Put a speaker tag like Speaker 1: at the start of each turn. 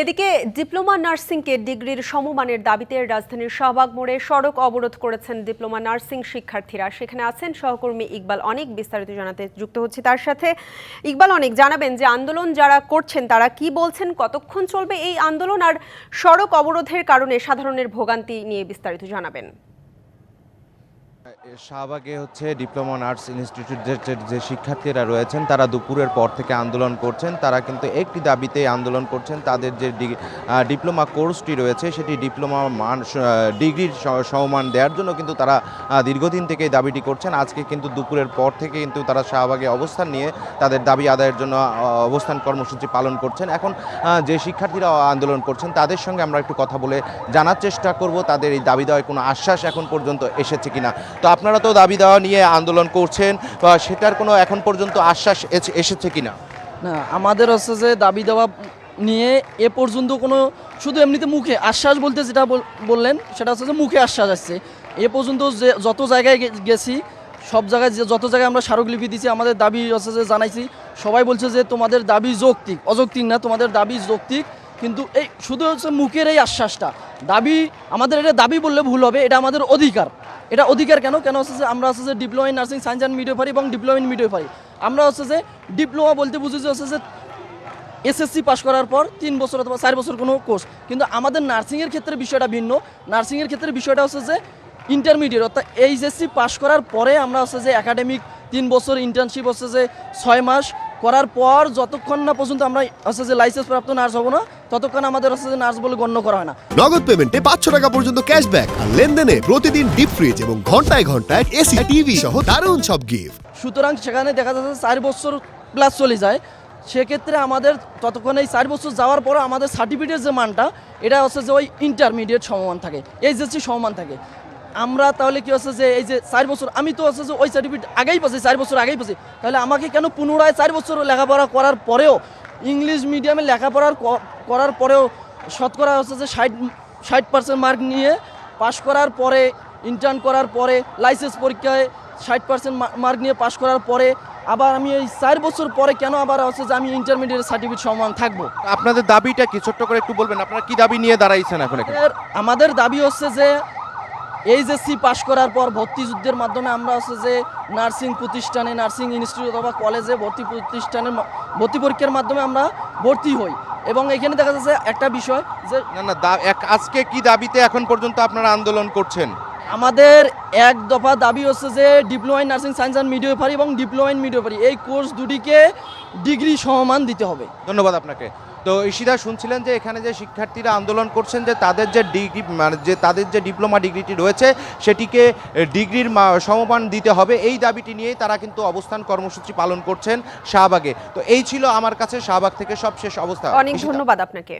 Speaker 1: এদিকে ডিপ্লোমা নার্সিংকে ডিগ্রির সমমানের দাবিতে রাজধানীর শাহবাগ মোড়ে সড়ক অবরোধ করেছেন ডিপ্লোমা নার্সিং শিক্ষার্থীরা। সেখানে আছেন সহকর্মী ইকবাল অনেক, বিস্তারিত জানাতে যুক্ত হচ্ছে তার সাথে। ইকবাল অনেক, জানাবেন যে আন্দোলন যারা করছেন, তারা কি বলছেন, কতক্ষণ চলবে এই আন্দোলন, আর সড়ক অবরোধের কারণে সাধারণের ভোগান্তি নিয়ে বিস্তারিত জানাবেন।
Speaker 2: শাহবাগে হচ্ছে ডিপ্লোমা আর্টস ইনস্টিটিউটের যে- শিক্ষার্থীরা রয়েছেন, তারা দুপুরের পর থেকে আন্দোলন করছেন। তারা কিন্তু একটি দাবিতে আন্দোলন করছেন। তাদের যে ডিপ্লোমা কোর্সটি রয়েছে, সেটি ডিপ্লোমা মান ডিগ্রির সমমান দেওয়ার জন্য কিন্তু তারা দীর্ঘদিন থেকে দাবিটি করছেন। আজকে কিন্তু দুপুরের পর থেকে কিন্তু তারা শাহবাগে অবস্থান নিয়ে তাদের দাবি আদায়ের জন্য অবস্থান কর্মসূচি পালন করছেন। এখন যে শিক্ষার্থীরা আন্দোলন করছেন, তাদের সঙ্গে আমরা একটু কথা বলে জানার চেষ্টা করব। তাদের এই দাবি দেওয়ার কোনো আশ্বাস এখন পর্যন্ত এসেছে কিনা। তো আপনারা তো দাবি দেওয়া নিয়ে আন্দোলন করছেন, বা সেটার কোনো এখন পর্যন্ত আশ্বাস এসে- এসেছে কিনা?
Speaker 3: না, আমাদের হচ্ছে যে দাবি দেওয়া নিয়ে এ পর্যন্ত কোনো, শুধু এমনিতে মুখে আশ্বাস বলতে যেটা বললেন, সেটা হচ্ছে যে মুখে আশ্বাস আসছে। এ পর্যন্ত যে যত জায়গায় গেছি, সব জায়গায় যে যত জায়গায় আমরা স্মারকলিপি দিয়েছি আমাদের দাবি হচ্ছে যে জানাইছি, সবাই বলছে যে তোমাদের দাবি যৌক্তিক, অযৌক্তিক না, তোমাদের দাবি যৌক্তিক। কিন্তু এই শুধু হচ্ছে মুখের এই আশ্বাসটা। দাবি, আমাদের এটা দাবি বললে ভুল হবে, এটা আমাদের অধিকার। এটা অধিকার কেন? কেন হচ্ছে যে আমরা হচ্ছে যে diploma in nursing science and midwifery এবং ডিপ্লোমা ইন মিডিওফারি আমরা হচ্ছে যে ডিপ্লোমা বলতে বুঝি যে হচ্ছে যে এসএসসি পাস করার পর তিন বছর অথবা চার বছর কোনো কোর্স কিন্তু আমাদের নার্সিংয়ের ক্ষেত্রে বিষয়টা ভিন্ন। নার্সিংয়ের ক্ষেত্রে বিষয়টা হচ্ছে যে ইন্টারমিডিয়েট অর্থাৎ এইচএসসি পাস করার পরে আমরা হচ্ছে যে একাডেমিক তিন বছর ইন্টার্নশিপ হচ্ছে যে ছয় মাস। করার পর যতক্ষণ না পর্যন্ত আমরা হচ্ছে যে লাইসেন্স প্রাপ্ত নার্স হব না ততক্ষণ আমাদের হচ্ছে যে নার্স বলে গণ্য করা হয় না।
Speaker 4: নগদ পেমেন্টে পাঁচশো টাকা পর্যন্ত ক্যাশব্যাক আর লেনদেনে প্রতিদিন ডিপ ফ্রিজ এবং ঘন্টায় ঘন্টায় এসি টিভি সহ দারুণ সব গিফট
Speaker 3: সুতরাং সেখানে দেখা যাচ্ছে চার বছর প্লাস চলে যায়। সেক্ষেত্রে আমাদের ততক্ষণ এই চার বছর যাওয়ার পরে আমাদের সার্টিফিকেটের যে মানটা এটা হচ্ছে যে ওই ইন্টারমিডিয়েট সমমান থাকে এইচএসসি সমমান থাকে। আমরা তাহলে কি হচ্ছে যে এই যে চার বছর আমি তো হচ্ছে যে ওই সার্টিফিকেট আগেই পাচ্ছি চার বছর আগেই পাচ্ছি তাহলে আমাকে কেন পুনরায় চার বছর লেখাপড়া করার পরেও ইংলিশ মিডিয়ামে লেখাপড়ার করার পরেও শতকরা হচ্ছে যে ষাট ষাট পার্সেন্ট মার্ক নিয়ে পাশ করার পরে ইন্টার্ন করার পরে লাইসেন্স পরীক্ষায় ষাট পার্সেন্ট মার্ক নিয়ে পাশ করার পরে আবার আমি এই চার বছর পরে কেন আবার হচ্ছে যে আমি ইন্টারমিডিয়েট সার্টিফিকেট সমান থাকব?
Speaker 2: আপনাদের দাবিটা কি? ছোট্ট করে একটু বলবেন আপনারা কি দাবি নিয়ে দাঁড়াইছেন এখন
Speaker 3: আমাদের দাবি হচ্ছে যে এইচএসসি পাশ করার পর ভর্তি যুদ্ধের মাধ্যমে আমরা হচ্ছে যে নার্সিং প্রতিষ্ঠানে নার্সিং ইনস্টিটিউট অথবা কলেজে ভর্তি প্রতিষ্ঠানে ভর্তি পরীক্ষার মাধ্যমে আমরা ভর্তি হই। এবং এখানে দেখা যাচ্ছে একটা বিষয় যে
Speaker 2: না না আজকে কি দাবিতে এখন পর্যন্ত আপনারা আন্দোলন করছেন?
Speaker 3: আমাদের এক দফা দাবি হচ্ছে যে diploma in nursing science and midwifery এবং ডিপ্লোমা ইন মিডিওপারি এই কোর্স দুটিকে ডিগ্রি সমমান দিতে হবে।
Speaker 2: ধন্যবাদ আপনাকে। তো ঈশিদা শুনছিলেন যে এখানে যে শিক্ষার্থীরা আন্দোলন করছেন যে তাদের যে ডিগ্রি মানে যে তাদের যে ডিপ্লোমা ডিগ্রিটি রয়েছে সেটিকে ডিগ্রির সমমান দিতে হবে। এই দাবিটি নিয়েই তারা কিন্তু অবস্থান কর্মসূচি পালন করছেন শাহবাগে। তো এই ছিল আমার কাছে শাহবাগ থেকে সবশেষ অবস্থা।
Speaker 1: অনেক ধন্যবাদ আপনাকে।